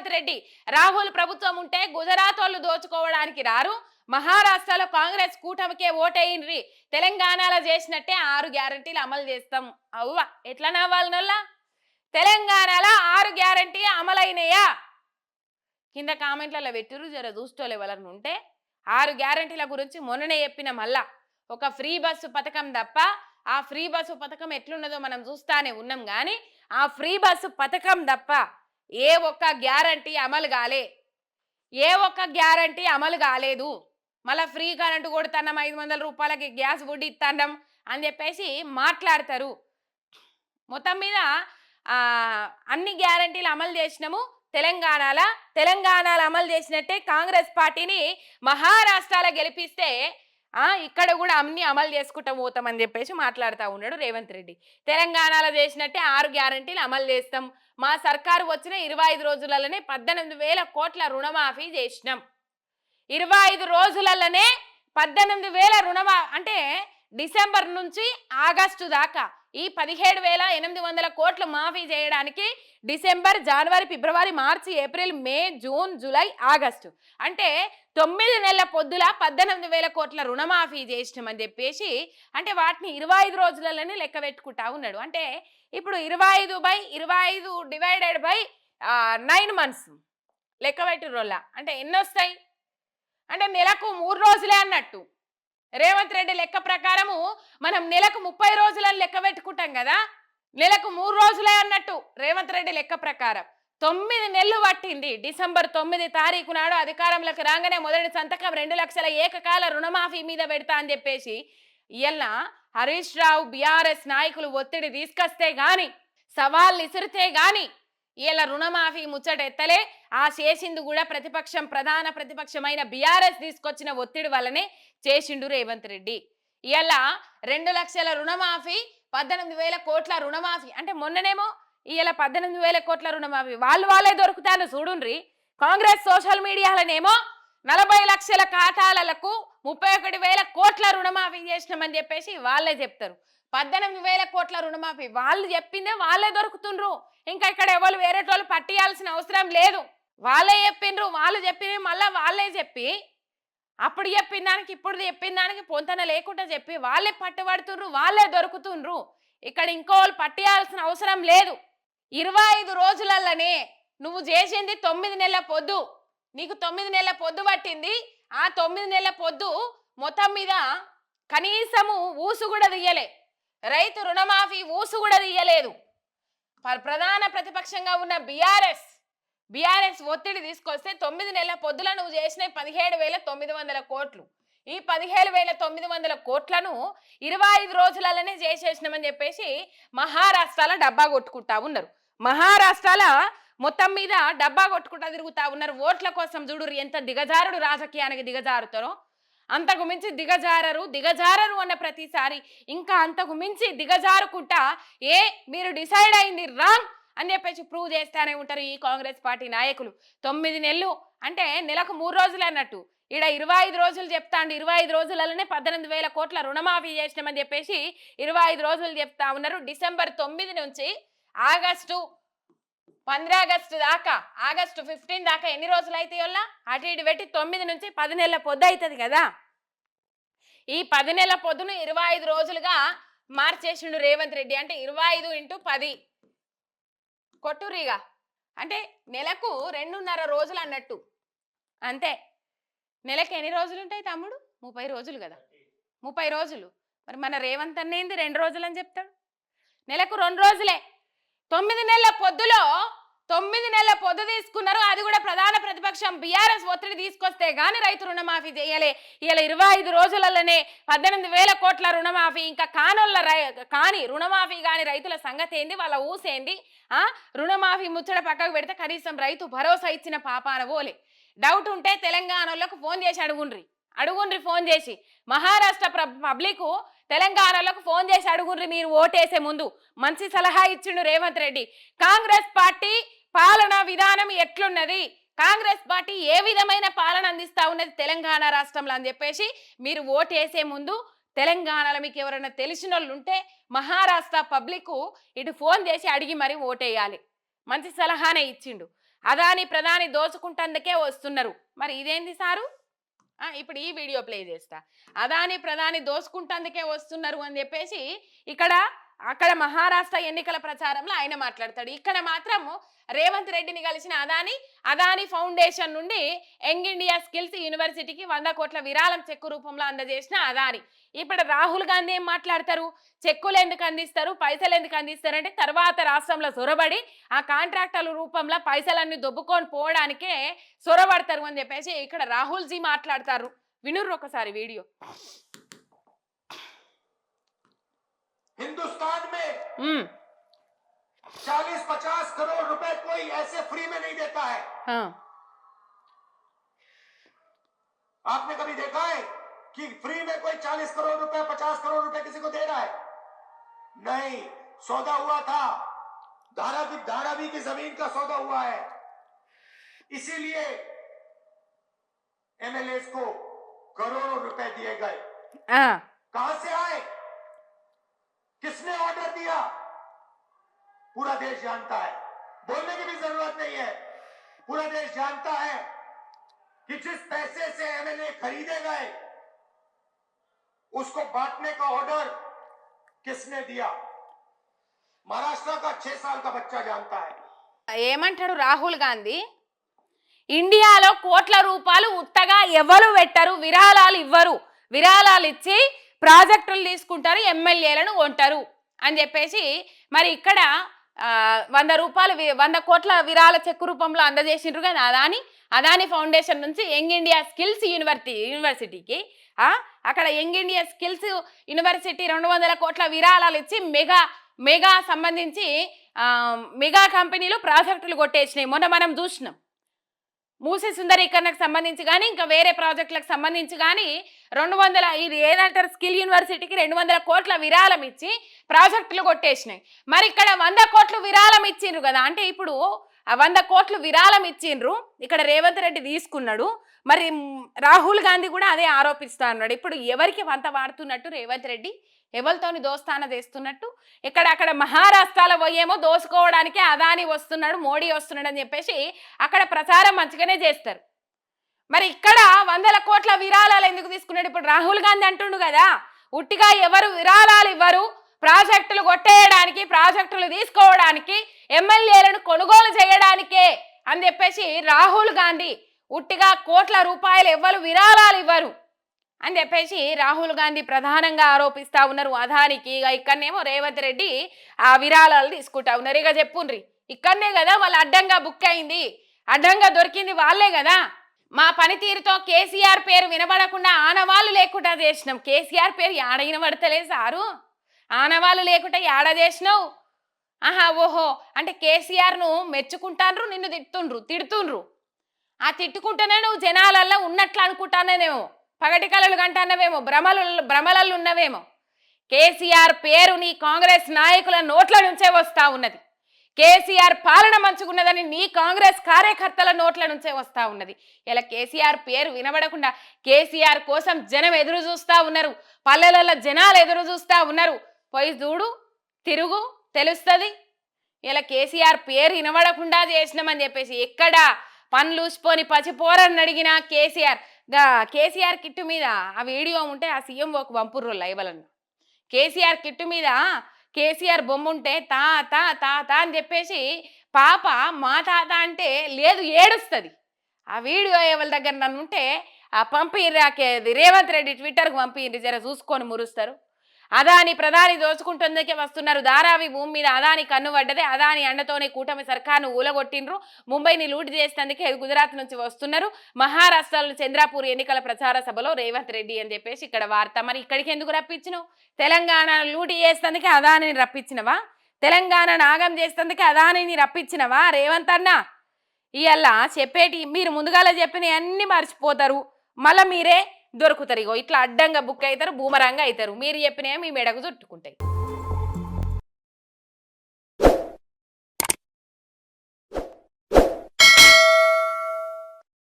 రేవంత్ రెడ్డి. రాహుల్ ప్రభుత్వం ఉంటే గుజరాత్ వాళ్ళు దోచుకోవడానికి రారు. మహారాష్ట్రలో కాంగ్రెస్ కూటమికే ఓటేయండ్రి. తెలంగాణలో చేసినట్టే ఆరు గ్యారంటీలు అమలు చేస్తాం. అవ్వ ఎట్లా నవ్వాలనల్లా తెలంగాణలో ఆరు గ్యారంటీ అమలైనయా? కింద కామెంట్లలో పెట్టిరు జర చూస్తోలే వాళ్ళని ఉంటే. ఆరు గ్యారంటీల గురించి మొన్ననే చెప్పిన మళ్ళా ఒక ఫ్రీ బస్సు పథకం తప్ప ఆ ఫ్రీ బస్సు పథకం ఎట్లున్నదో మనం చూస్తానే ఉన్నాం కానీ ఆ ఫ్రీ బస్సు పథకం తప్ప ఏ ఒక్క గ్యారంటీ అమలు కాలే. ఏ ఒక్క గ్యారంటీ అమలు కాలేదు. మళ్ళీ ఫ్రీ కరెంటు కొడుతున్నాం ఐదు వందల రూపాయలకి గ్యాస్ గుడ్డి ఇస్తున్నాం అని చెప్పేసి మాట్లాడతారు. మొత్తం మీద అన్ని గ్యారంటీలు అమలు చేసినాము. తెలంగాణలో తెలంగాణలో అమలు చేసినట్టే కాంగ్రెస్ పార్టీని మహారాష్ట్రలో గెలిపిస్తే ఇక్కడ కూడా అన్ని అమలు చేసుకుంటూ పోతామని చెప్పేసి మాట్లాడుతూ ఉన్నాడు రేవంత్ రెడ్డి. తెలంగాణలో చేసినట్టే ఆరు గ్యారంటీలు అమలు చేస్తాం. మా సర్కారు వచ్చిన ఇరవై ఐదు రోజులలోనే పద్దెనిమిది వేల కోట్ల రుణమాఫీ చేసినాం. ఇరవై ఐదు రోజులలోనే పద్దెనిమిది వేల రుణమా అంటే డిసెంబర్ నుంచి ఆగస్టు దాకా ఈ పదిహేడు వేల ఎనిమిది వందల కోట్లు మాఫీ చేయడానికి డిసెంబర్ జనవరి ఫిబ్రవరి మార్చి April May June July August. అంటే తొమ్మిది నెలల పొద్దుల పద్దెనిమిది వేల కోట్ల రుణమాఫీ చేసినామని చెప్పేసి అంటే వాటిని ఇరవై ఐదు రోజులలోనే లెక్క పెట్టుకుంటా ఉన్నాడు. అంటే ఇప్పుడు ఇరవై ఐదు బై ఇరవై ఐదు డివైడెడ్ బై నైన్ మంత్స్. లెక్క పెట్టిరోళ్ళ అంటే ఎన్ని వస్తాయి అంటే నెలకు మూడు రోజులే అన్నట్టు. రేవంత్ రెడ్డి లెక్క ప్రకారము మనం నెలకు ముప్పై రోజులని లెక్క పెట్టుకుంటాం కదా? నెలకు మూడు రోజులే అన్నట్టు రేవంత్ రెడ్డి లెక్క ప్రకారం. తొమ్మిది నెలలు పట్టింది. డిసెంబర్ తొమ్మిది తారీఖు నాడు అధికారంలోకి రాగానే మొదటి సంతకం రెండు లక్షల ఏకకాల రుణమాఫీ మీద పెడతా అని చెప్పేసి ఇయల్ల హరీష్ రావు బీఆర్ఎస్ నాయకులు ఒత్తిడి తీసుకొస్తే గాని సవాళ్ళు ఇసిరితే గాని ఇలా రుణమాఫీ ముచ్చట ఎత్తలే ఆ చేసింది కూడా ప్రతిపక్షం ప్రధాన ప్రతిపక్షమైన బీఆర్ఎస్ తీసుకొచ్చిన ఒత్తిడి వల్లనే చేసిండు రేవంత్ రెడ్డి. ఇలా రెండు లక్షల రుణమాఫీ పద్దెనిమిది వేల కోట్ల రుణమాఫీ అంటే మొన్ననేమో ఇలా పద్దెనిమిది వేల కోట్ల రుణమాఫీ వాళ్ళు వాళ్ళే దొరుకుతాను చూడుండ్రి. కాంగ్రెస్ సోషల్ మీడియాలనేమో నలభై లక్షల ఖాతాలకు ముప్పై ఒకటి వేల కోట్ల రుణమాఫీ చేసినామని చెప్పేసి వాళ్ళే చెప్తారు. పద్దెనిమిది వేల కోట్ల రుణమాఫీ వాళ్ళు చెప్పిందే వాళ్ళే దొరుకుతుండ్రు. ఇంకా ఇక్కడ ఎవరు వేరే వాళ్ళు పట్టియాల్సిన అవసరం లేదు. వాళ్ళే చెప్పిండ్రు వాళ్ళు చెప్పింది మళ్ళీ వాళ్ళే చెప్పి అప్పుడు చెప్పిన దానికి ఇప్పుడు చెప్పిన దానికి పొంతన లేకుండా చెప్పి వాళ్ళే పట్టుబడుతుండ్రు వాళ్ళే దొరుకుతుండ్రు. ఇక్కడ ఇంకో వాళ్ళు పట్టియాల్సిన అవసరం లేదు. ఇరవై ఐదు రోజులల్లనే నువ్వు చేసింది తొమ్మిది నెలల పొద్దు. నీకు తొమ్మిది నెలల పొద్దు పట్టింది. ఆ తొమ్మిది నెలల పొద్దు మొత్తం మీద కనీసము ఊసు కూడా తీయలే. రైతు రుణమాఫీ ఊసు కూడా తీయలేదు. ప్రధాన ప్రతిపక్షంగా ఉన్న బీఆర్ఎస్ బీఆర్ఎస్ ఒత్తిడి తీసుకొస్తే తొమ్మిది నెలల పొద్దుల నువ్వు చేసిన పదిహేడు వేల తొమ్మిది వందల కోట్లు. ఈ పదిహేడు వేల తొమ్మిది వందల కోట్లను ఇరవై ఐదు రోజులలోనే చేసేసినామని చెప్పేసి మహారాష్ట్రాల డబ్బా కొట్టుకుంటా ఉన్నారు. మహారాష్ట్రాల మొత్తం మీద డబ్బా కొట్టుకుంటా తిరుగుతా ఉన్నారు. ఓట్ల కోసం చూడు ఎంత దిగజారుడు రాజకీయానికి దిగజారుతారో. అంతకు మించి దిగజారరు దిగజారరు అన్న ప్రతిసారి ఇంకా అంతకు మించి దిగజారుకుంటా ఏ మీరు డిసైడ్ అయింది రాంగ్ అని చెప్పేసి ప్రూవ్ చేస్తానే ఉంటారు ఈ కాంగ్రెస్ పార్టీ నాయకులు. తొమ్మిది నెలలు అంటే నెలకు మూడు రోజులు అన్నట్టు. ఈడ ఇరవై ఐదు రోజులు చెప్తా అండి ఇరవై ఐదు రోజులలోనే పద్దెనిమిది వేల కోట్ల రుణమాఫీ చేసినామని చెప్పేసి ఇరవై ఐదు రోజులు చెప్తా ఉన్నారు. డిసెంబర్ తొమ్మిది నుంచి ఆగస్టు పంద్ర ఆగస్టు దాకా ఆగస్టు ఫిఫ్టీన్ దాకా ఎన్ని రోజులు అయితే వల్ల? అటు ఇటు పెట్టి తొమ్మిది నుంచి పది నెలల పొద్దు అవుతుంది కదా. ఈ పది నెలల పొద్దును ఇరవై ఐదు రోజులుగా మార్చేసిండు రేవంత్ రెడ్డి. అంటే ఇరవై ఐదు ఇంటూ పది. కొట్టురిగా అంటే నెలకు రెండున్నర రోజులు అన్నట్టు. అంతే. నెలకు ఎన్ని రోజులు ఉంటాయి తమ్ముడు? ముప్పై రోజులు కదా. ముప్పై రోజులు. మరి మన రేవంత్ అన్నేంది రెండు రోజులు అని చెప్తాడు. నెలకు రెండు రోజులే. తొమ్మిది నెలల పొద్దులో తొమ్మిది నెలల పొద్దు తీసుకున్నారు. అది కూడా ప్రధాన ప్రతిపక్షం బీఆర్ఎస్ ఒత్తిడి తీసుకొస్తే గాని రైతు రుణమాఫీ చేయలే. ఇలా ఇరవై ఐదు రోజులలోనే పద్దెనిమిది వేల కోట్ల రుణమాఫీ ఇంకా కానోళ్ళ రై కాని రుణమాఫీ కాని రైతుల సంగతి ఏంది? వాళ్ళ ఊసేంది ఆ? రుణమాఫీ ముచ్చట పక్కకు పెడితే కనీసం రైతు భరోసా ఇచ్చిన పాపాన పోలే. డౌట్ ఉంటే తెలంగాణలోకి ఫోన్ చేసి అడుగుండ్రి. అడుగుండ్రి ఫోన్ చేసి. మహారాష్ట్ర పబ్లిక్ తెలంగాణలోకి ఫోన్ చేసి అడుగుండ్రి మీరు ఓటేసే ముందు. మంచి సలహా ఇచ్చిండు రేవంత్ రెడ్డి. కాంగ్రెస్ పార్టీ పాలన విధానం ఎట్లున్నది? కాంగ్రెస్ పార్టీ ఏ విధమైన పాలన అందిస్తా ఉన్నది తెలంగాణ రాష్ట్రంలో అని చెప్పేసి మీరు ఓటేసే ముందు తెలంగాణలో మీకు ఎవరైనా తెలిసిన వాళ్ళు ఉంటే మహారాష్ట్ర పబ్లిక్ ఇటు ఫోన్ చేసి అడిగి మరి ఓటేయాలి. మంచి సలహానే ఇచ్చిండు. అదాని ప్రధాని దోచుకుంటందుకే వస్తున్నారు. మరి ఇదేంది సారు? ఇప్పుడు ఈ వీడియో ప్లే చేస్తా. అదాని ప్రధాని దోచుకుంటందుకే వస్తున్నారు అని చెప్పేసి ఇక్కడ అక్కడ మహారాష్ట్ర ఎన్నికల ప్రచారంలో ఆయన మాట్లాడతాడు. ఇక్కడ మాత్రం రేవంత్ రెడ్డిని కలిసిన అదాని అదాని ఫౌండేషన్ నుండి యంగ్ ఇండియా స్కిల్స్ యూనివర్సిటీకి వంద కోట్ల విరాళం చెక్కు రూపంలో అందజేసిన అదాని. ఇప్పుడు రాహుల్ గాంధీ ఏం మాట్లాడతారు? చెక్కులు ఎందుకు అందిస్తారు? పైసలు ఎందుకు అందిస్తారు? అంటే తర్వాత రాష్ట్రంలో సొరబడి ఆ కాంట్రాక్టర్ల రూపంలో పైసలన్నీ దొబ్బుకొని పోవడానికే సొరబడతారు అని చెప్పేసి ఇక్కడ రాహుల్ జీ మాట్లాడతారు. వినుర్రు ఒకసారి వీడియో. हिंदुस्तान में हम्म। चालीस पचास करोड़ रुपए कोई ऐसे फ्री में नहीं देता है। हाँ। आपने कभी देखा है कि फ्री में कोई चालीस करोड़ रुपए पचास करोड़ रुपए किसी को दे रहा है? नहीं। सौदा हुआ था। धारा भी धारा भी की ज़मीन का सौदा हुआ है। इसीलिए एमएलए को करोड़ों रुपए दिए गए। हाँ। कहा से आए? किसने ऑर्डर दिया पूरा देश जानता है बोलने की भी जरूरत नहीं है पूरा देश जानता है कि जिस पैसे से एमएलए खरीदे गए उसको बांटने का ऑर्डर किसने दिया महाराष्ट्र का छह साल का बच्चा जानता है ఏమంటాడు రాహుల్ గాంధీ ఇండియాలో కోట్ల రూపాయలు ఉత్తగా ఎవరు పెట్టరు విరాళాలు ఇవ్వరు విరాళాలు ఇచ్చి ప్రాజెక్టులు తీసుకుంటారు ఎమ్మెల్యేలను కొంటారు అని చెప్పేసి మరి ఇక్కడ వంద రూపాయలు వి- వంద కోట్ల విరాళ చెక్కు రూపంలో అందజేసిండ్రు కానీ అదాని అదాని ఫౌండేషన్ నుంచి యంగ్ ఇండియా స్కిల్స్ యూనివర్సిటీ యూనివర్సిటీకి అక్కడ యంగ్ ఇండియా స్కిల్స్ యూనివర్సిటీ రెండు వందల కోట్ల విరాళాలు ఇచ్చి మెగా మెగా సంబంధించి మెగా కంపెనీలు ప్రాజెక్టులు కొట్టేసినాయి. మొన్న మనం చూసినాం. మూసి సుందరీకరణకు సంబంధించి కానీ ఇంకా వేరే ప్రాజెక్టులకు సంబంధించి కానీ రెండు వందల ఇది ఏదంటారు? స్కిల్ యూనివర్సిటీకి రెండు వందల కోట్ల విరాళం ఇచ్చి ప్రాజెక్టులు కొట్టేసినాయి. మరి ఇక్కడ వంద కోట్లు విరాళం ఇచ్చిండ్రు కదా? అంటే ఇప్పుడు ఆ వంద కోట్లు విరాళం ఇచ్చిండ్రు. ఇక్కడ రేవంత్ రెడ్డి తీసుకున్నాడు. మరి రాహుల్ గాంధీ కూడా అదే ఆరోపిస్తా ఉన్నాడు. ఇప్పుడు ఎవరికి వంత వాడుతున్నట్టు రేవంత్ రెడ్డి? ఎవరితోని దోస్తాన చేస్తున్నట్టు ఇక్కడ అక్కడ మహారాష్ట్రలో పోయేమో దోసుకోవడానికి అదాని వస్తున్నాడు మోడీ వస్తున్నాడు అని చెప్పేసి అక్కడ ప్రచారం మంచిగానే చేస్తారు. మరి ఇక్కడ వందల కోట్ల విరాళాలు ఎందుకు తీసుకున్నాడు? ఇప్పుడు రాహుల్ గాంధీ అంటుండు కదా ఉట్టిగా ఎవరు విరాళాలు ఇవ్వరు ప్రాజెక్టులు కొట్టేయడానికి ప్రాజెక్టులు తీసుకోవడానికి ఎమ్మెల్యేలను కొనుగోలు చేయడానికే అని చెప్పేసి రాహుల్ గాంధీ ఉట్టిగా కోట్ల రూపాయలు ఎవ్వరు విరాళాలు ఇవ్వరు. అని చెప్పేసి రాహుల్ గాంధీ ప్రధానంగా ఆరోపిస్తా ఉన్నారు. అదానికి ఇక ఇక్కడనేమో రేవంత్ రెడ్డి ఆ విరాళాలు తీసుకుంటా ఉన్నారు. ఇక చెప్పుండ్రి ఇక్కడనే కదా వాళ్ళు అడ్డంగా బుక్ అయింది. అడ్డంగా దొరికింది వాళ్ళే కదా. మా పనితీరుతో కేసీఆర్ పేరు వినబడకుండా ఆనవాళ్ళు లేకుండా చేసినాం. కేసీఆర్ పేరు యాడ వినబడతలే సారు? ఆనవాళ్ళు లేకుండా యాడ చేసినావు? ఆహా ఓహో అంటే కేసీఆర్ను మెచ్చుకుంటాన్రు నిన్ను తిట్టుండ్రు తిడుతుండ్రు. ఆ తిట్టుకుంటేనే నువ్వు జనాలల్లో ఉన్నట్లు అనుకుంటానేమో. పగటి కళలు కంటన్నవేమో భ్రమలు భ్రమలలు ఉన్నవేమో. కేసీఆర్ పేరు నీ కాంగ్రెస్ నాయకుల నోట్ల నుంచే వస్తా ఉన్నది. కేసీఆర్ పాలన మంచుకున్నదని నీ కాంగ్రెస్ కార్యకర్తల నోట్ల నుంచే వస్తా ఉన్నది. ఇలా కేసీఆర్ పేరు వినబడకుండా కేసీఆర్ కోసం జనం ఎదురు చూస్తా ఉన్నారు. పల్లెలలో జనాలు ఎదురు చూస్తా ఉన్నారు. పోయి చూడు తిరుగు తెలుస్తుంది. ఇలా కేసీఆర్ పేరు వినబడకుండా చేసినామని చెప్పేసి ఎక్కడ పనులు ఊసిపోని పచ్చిపోరని అడిగినా కేసీఆర్ గా కేసీఆర్ కిట్టు మీద ఆ వీడియో ఉంటే ఆ సీఎం ఒక వంపుర్రు లైవలను కేసీఆర్ కిట్టు మీద కేసీఆర్ బొమ్మ ఉంటే తా తా తా తా అని చెప్పేసి పాప మా తాత అంటే లేదు ఏడుస్తుంది. ఆ వీడియో ఎవరి దగ్గర నన్ను ఉంటే ఆ పంపిర్రు రేవంత్ రెడ్డి ట్విట్టర్కి పంపిర్రి జర చూసుకొని మురుస్తారు. అదాని ప్రధాని దోచుకుంటుందకే వస్తున్నారు. ధారావి భూమి మీద అదాని కన్ను పడ్డదే అదాని అండతోనే కూటమి సర్కార్ను ఊలగొట్టిండ్రు. ముంబైని లూటి చేసేందుకే గుజరాత్ నుంచి వస్తున్నారు. మహారాష్ట్రలో చంద్రాపూర్ ఎన్నికల ప్రచార సభలో రేవంత్ రెడ్డి అని చెప్పేసి ఇక్కడ వార్త. మరి ఇక్కడికి ఎందుకు రప్పించినావు? తెలంగాణ లూటు చేసేందుకే అదానిని రప్పించినవా? తెలంగాణ నాగం చేసేందుకే అదానిని రప్పించినవా? రేవంత్ అన్న ఇవల్ల చెప్పేటి మీరు ముందుగాల చెప్పిన అన్ని మర్చిపోతారు. మళ్ళీ మీరే దొరుకుతారు ఇగో. ఇట్లా అడ్డంగా బుక్ అవుతారు బూమరంగా అవుతారు. మీరు చెప్పినవి మీ మెడకు చుట్టుకుంటాయి.